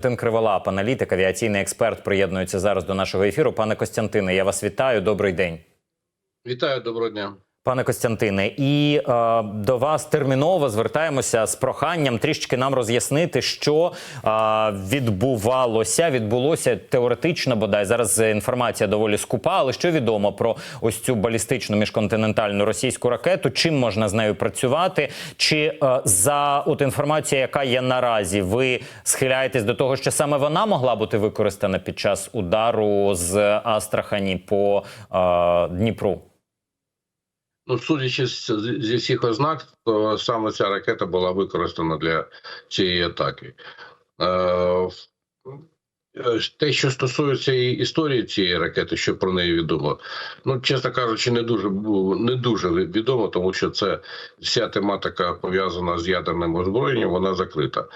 Костянтин Криволап, аналітик, авіаційний експерт, приєднується зараз до нашого ефіру. Пане Костянтине, я вас вітаю. Добрий день. Вітаю, доброго дня. Пане Костянтине, і е, до вас терміново звертаємося з проханням трішки нам роз'яснити, що е, відбувалося, відбулося теоретично, бодай зараз інформація доволі скупа, але що відомо про ось цю балістичну міжконтинентальну російську ракету? Чим можна з нею працювати? Чи е, за от інформація, яка є наразі, ви схиляєтесь до того, що саме вона могла бути використана під час удару з Астрахані по е, Дніпру? Ну, судячи з, зі всіх ознак, то саме ця ракета була використана для цієї атаки. Е, е, те, що стосується і історії цієї ракети, що про неї відомо, ну чесно кажучи, не дуже не дуже відомо, тому що це вся тематика пов'язана з ядерним озброєнням, вона закрита.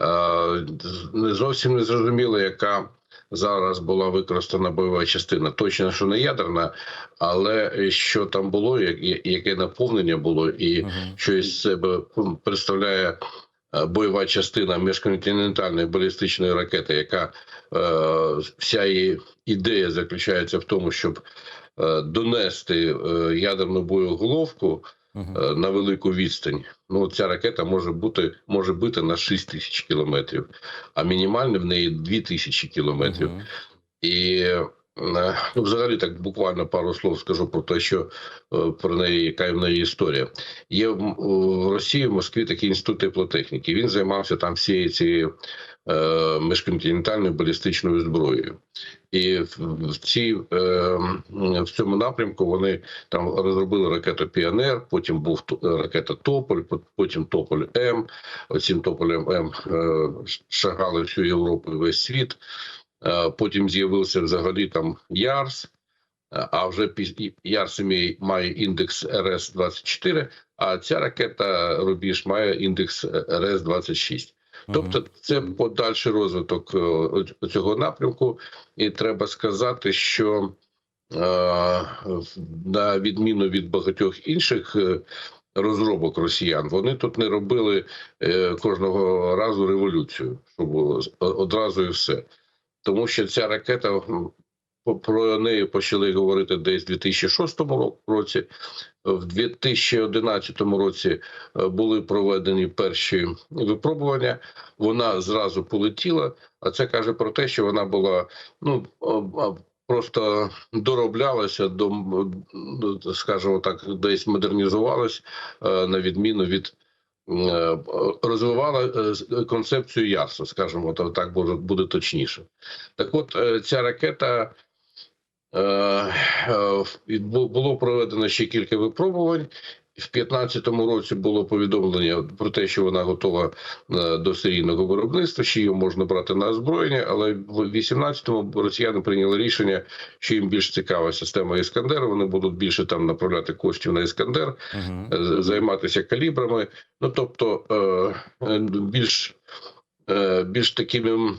Е, зовсім не зрозуміло, яка зараз була використана бойова частина. Точно, що не ядерна, але що там було, яке наповнення було, і що із себе представляє е, бойова частина міжконтинентальної балістичної ракети, яка е, вся її ідея заключається в тому, щоб е, донести е, ядерну боєголовку Е, на велику відстань. Ну, ця ракета може бути може бити на 6 тисяч кілометрів, а мінімальне в неї 2 тисячі кілометрів. Мгм. І е, ну, взагалі так буквально пару слов скажу про те, що е, про неї, яка в неї історія. Є в Росії в Москві такий інститут теплотехніки. Він займався там всією цією міжконтинентальною балістичною зброєю. І в, цій е, в цьому напрямку вони там розробили ракету Піонер, потім був т- ракета Тополь, потім Тополь М. Оцім Тополем М е, шагали всю Європу і весь світ. Е, Потім з'явився взагалі там Ярс, е, а вже піз- Ярс має, має індекс РС 24 а ця ракета Рубіж має індекс РС 26 Тобто, це подальший розвиток е, цього напрямку, і треба сказати, що е, на відміну від багатьох інших е, розробок росіян, вони тут не робили кожного разу революцію, щоб було одразу і все. Тому що ця ракета про неї почали говорити десь у 2006 ро- році. В 2011 році е, були проведені перші випробування. Вона зразу полетіла. А це каже про те, що вона була ну просто дороблялася до скажімо так, десь модернізувалась е, на відміну від. е, Розвивала концепцію Ярсу, скажімо, так буде, точніше. Так, от ця ракета було проведено ще кілька випробувань. В 2015 році було повідомлення про те, що вона готова е, до серійного виробництва, що її можна брати на озброєння, але в 2018-му росіяни прийняли рішення, що їм більш цікава система Іскандер. Вони будуть більше там направляти коштів на Іскандер, е, займатися калібрами. Ну тобто е, е, більш е, більш такими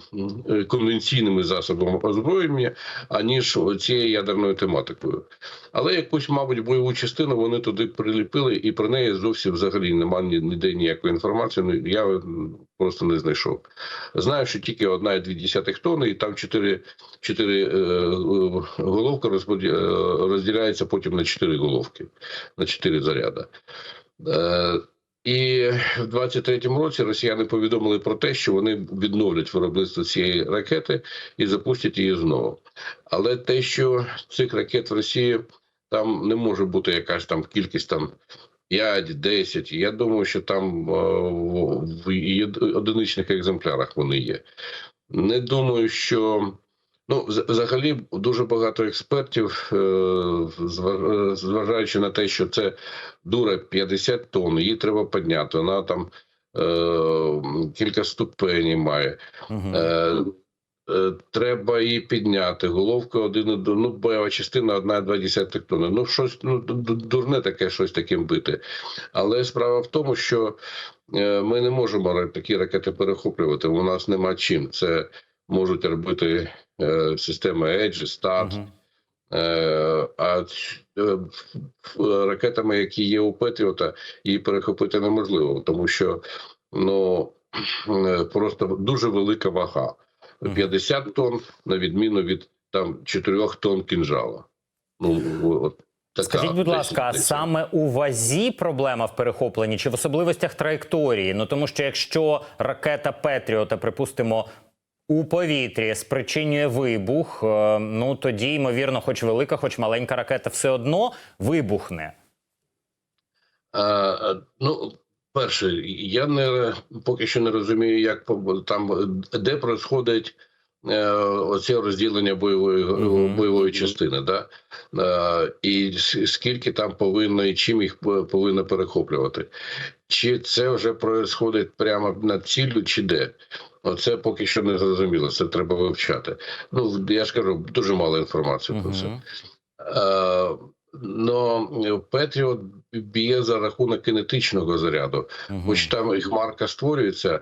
е, конвенційними засобами озброєння, аніж цією ядерною тематикою. Але якусь, мабуть, бойову частину вони туди приліпили, і про неї зовсім взагалі немає ніде ніякої інформації. Ну, я просто не знайшов. Знаю, що тільки одна і дві десятих тонни, і там чотири, чотири е, е, розподі- е, потім на чотири головки, на чотири заряди. І в 23-му році росіяни повідомили про те, що вони відновлять виробництво цієї ракети і запустять її знову. Але те, що цих ракет в Росії там не може бути якась там кількість там 5-10, Я думаю, що там е, в одиничних екземплярах вони є. Не думаю, що ну взагалі дуже багато експертів, е, е, зважаючи на те, що це дура 50 тонн, її треба підняти. Вона там е, кілька ступенів має. Мгм. Е, треба її підняти. Головка один ну, бойова частина одна і два десятих тонни. Ну, щось ну, ду- ду- дурне таке щось таким бити. Але справа в тому, що ми не можемо такі ракети перехоплювати. У нас нема чим. Це можуть робити е, системи Edge, START, Мгм. Е, А е, ракетами, які є у Петріота, її перехопити неможливо, тому що ну е, просто дуже велика вага. 50 тонн, на відміну від там 4 тонн кінжала. Ну, от така Скажіть, будь ласка, а саме у вазі проблема в перехопленні чи в особливостях траєкторії? Ну тому що якщо ракета Петріота, припустимо, у повітрі спричинює вибух, е, ну тоді, ймовірно, хоч велика, хоч маленька ракета, все одно вибухне. А, ну, перше, я не поки що не розумію, як там де происходить е, оце розділення бойової Мгм. бойової частини, да? Е, і скільки там повинно і чим їх повинно перехоплювати. Чи це вже происходить прямо над ціллю, чи де? Оце поки що не зрозуміло. Це треба вивчати. Ну я ж кажу, дуже мало інформації про це. Е, Но Петріот б'є за рахунок кинетичного заряду, Мгм. хоч там і хмарка створюється, е,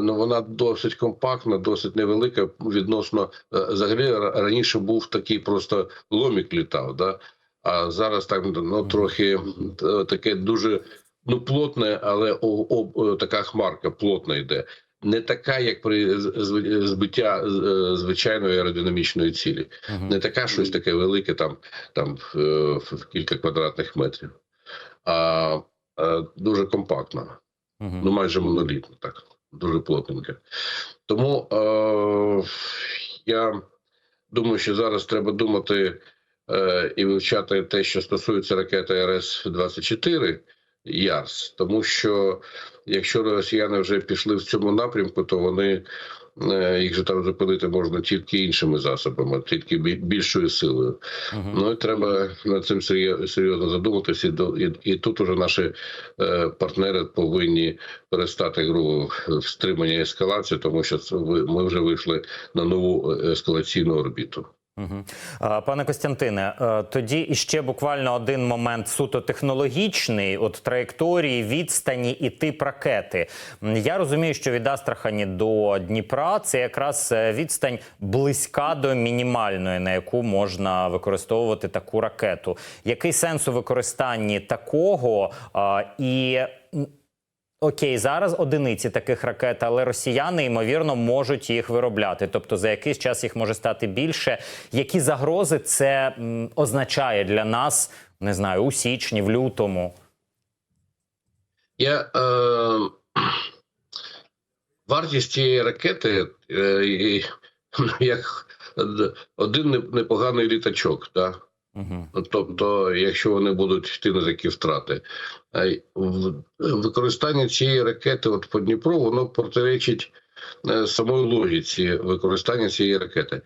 ну вона досить компактна, досить невелика. Відносно е, взагалі раніше був такий просто ломік літав, да? а зараз так ну трохи е, таке дуже ну плотне, але о, о, така хмарка плотна йде. Не така, як при збиття е, звичайної аеродинамічної цілі не така щось таке велике, там, там в, кілька квадратних метрів, а, а дуже компактна, ну майже монолітна, так, дуже плотненько. Тому е, я думаю, що зараз треба думати е, і вивчати те, що стосується ракети РС-24 Ярс, тому що якщо росіяни вже пішли в цьому напрямку, то вони їх же там зупинити можна тільки іншими засобами, тільки бі- більшою силою. Мгм. Ну і треба над цим серйозно задуматися. І, і, і тут уже наші е, партнери повинні перестати гру в стримання ескалації, тому що це ми вже вийшли на нову е, ескалаційну орбіту. Пане Костянтине, е, тоді іще буквально один момент суто технологічний, от траєкторії, відстані і тип ракети. Я розумію, що від Астрахані до Дніпра це якраз е, відстань близька до мінімальної, на яку можна використовувати таку ракету. Який сенс у використанні такого і. Окей, зараз одиниці таких ракет, але росіяни ймовірно можуть їх виробляти. Тобто за якийсь час їх може стати більше. Які загрози це м, означає для нас? Не знаю, у січні, в лютому. Я е, вартість цієї ракети е, і, як один непоганий літачок. Да? Тобто, якщо вони будуть йти на такі втрати, використання цієї ракети от по Дніпру, воно протиречить е, самої логіці використання цієї ракети.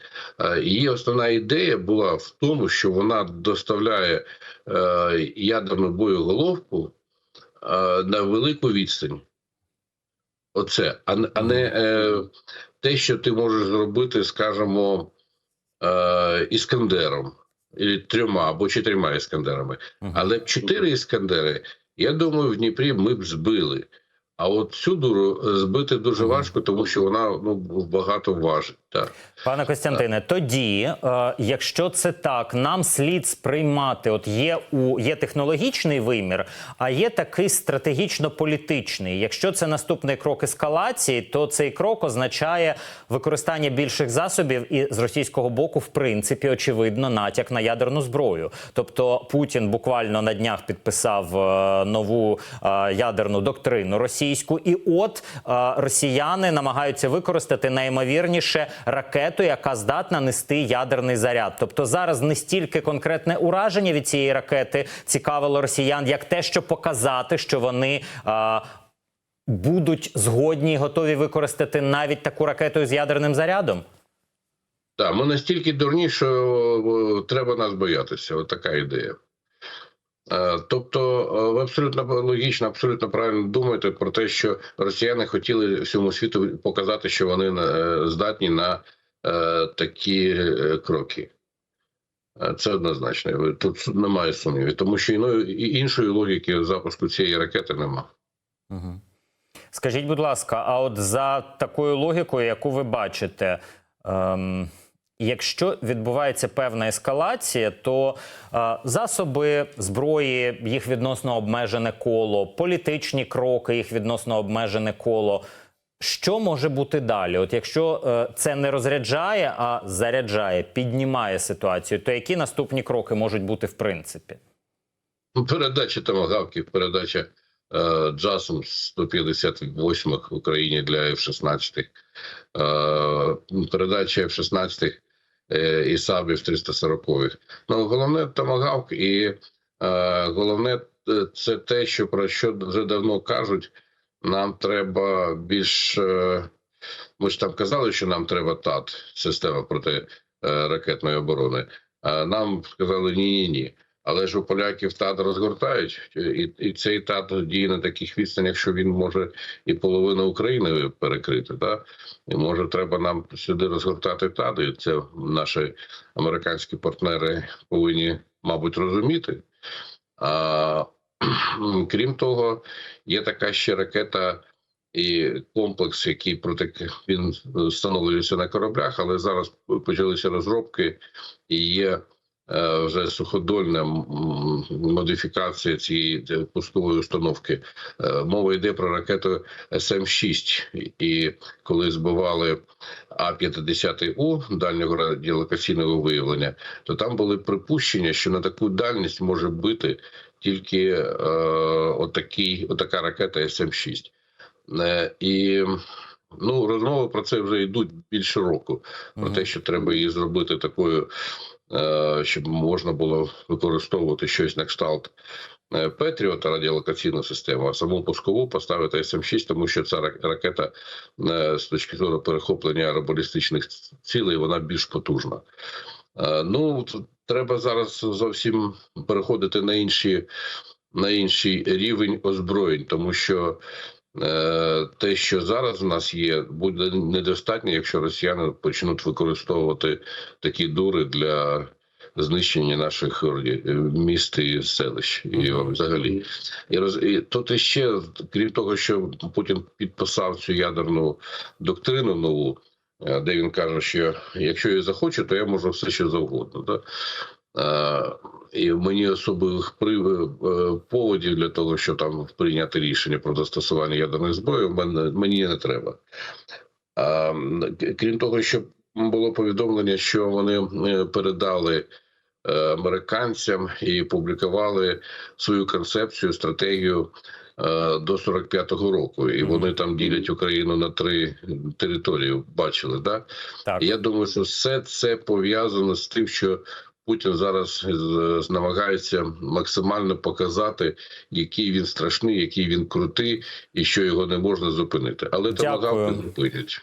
Її основна ідея була в тому, що вона доставляє е, ядерну боєголовку е, на велику відстань. Оце, а, не- те, що ти можеш зробити, скажімо, іскандером, трьома або чотирма іскандерами. Але чотири іскандери, я думаю, в Дніпрі ми б збили. А от цю дуру е, збити дуже важко, тому що вона ну багато важить. Так. Пане Костянтине, тоді, е, якщо це так, нам слід сприймати. От є у є технологічний вимір, а є такий стратегічно-політичний. Якщо це наступний крок ескалації, то цей крок означає використання більших засобів і з російського боку, в принципі, очевидно, натяк на ядерну зброю. Тобто Путін буквально на днях підписав е, нову е, ядерну доктрину російську, і от е, росіяни намагаються використати найімовірніше ракету, яка здатна нести ядерний заряд. Тобто зараз не стільки конкретне ураження від цієї ракети цікавило росіян, як те, що показати, що вони. е, Будуть згодні і готові використати навіть таку ракету з ядерним зарядом. Так, ми настільки дурні, що треба нас боятися. От така ідея. Е, Тобто, е, ви абсолютно логічно, абсолютно правильно думаєте про те, що росіяни хотіли всьому світу показати, що вони е, здатні на такі кроки. Це однозначно. Тут немає сумнівів, тому що іншої логіки запуску цієї ракети немає. Угу. Скажіть, будь ласка, а от за такою логікою, яку ви бачите, ем, якщо відбувається певна ескалація, то е, засоби зброї, їх відносно обмежене коло, політичні кроки, їх відносно обмежене коло. Що може бути далі? От якщо е, це не розряджає, а заряджає, піднімає ситуацію, то які наступні кроки можуть бути в принципі? Ну, Передача томагавків, передача джасом 158 в Україні для F-16, е, передача F-16 е, і САБів 340-х. Ну, головне томагавк і е, головне е, це те, що про що вже давно кажуть. Нам треба більш. Е, ми ж там казали, що нам треба ТАТ, система протиракетної оборони. А нам сказали ні-ні-ні. Але ж у поляків ТАД розгортають, і, і цей ТАД діє на таких відстанях, що він може і половину України перекрити. Да? І може треба нам сюди розгортати ТАД, і це наші американські партнери повинні, мабуть, розуміти. А, крім того, є така ще ракета і комплекс, який проти він встановлюється на кораблях, але зараз почалися розробки і є вже суходольна модифікація цієї е, пускової установки. Е, Мова йде про ракету СМ-6. І коли збивали А-50У дальнього радіолокаційного виявлення, то там були припущення, що на таку дальність може бити тільки е, отакий, отака ракета СМ-6. Е, і ну, розмови про це вже йдуть більше року. Про те, що треба її зробити такою, е, щоб можна було використовувати щось на кшталт е, Петріота радіолокаційну систему, а саму пускову поставити СМ-6, тому що ця рак- ракета е, з точки зору перехоплення аеробалістичних цілей вона більш потужна. Е, Ну треба зараз зовсім переходити на інші на інший рівень озброєнь, тому що е, те, що зараз в нас є, буде недостатньо, якщо росіяни почнуть використовувати такі дури для знищення наших е, міст і селищ, і взагалі. І, роз, і тут іще, крім того, що Путін підписав цю ядерну доктрину нову, е, де він каже, що якщо я захочу, то я можу все що завгодно. Да? Е, і мені особливих е, поводів для того, щоб там прийняти рішення про застосування ядерної зброї, мені не треба. К- крім того, що було повідомлення, що вони е, передали е, американцям і публікували свою концепцію, стратегію е, до 45-го року, і вони там ділять Україну на три території. Бачили, да? Так. Я думаю, що все це пов'язано з тим, що Путін зараз намагається максимально показати, який він страшний, який він крутий, і що його не можна зупинити. Але Дякую. не зупинять.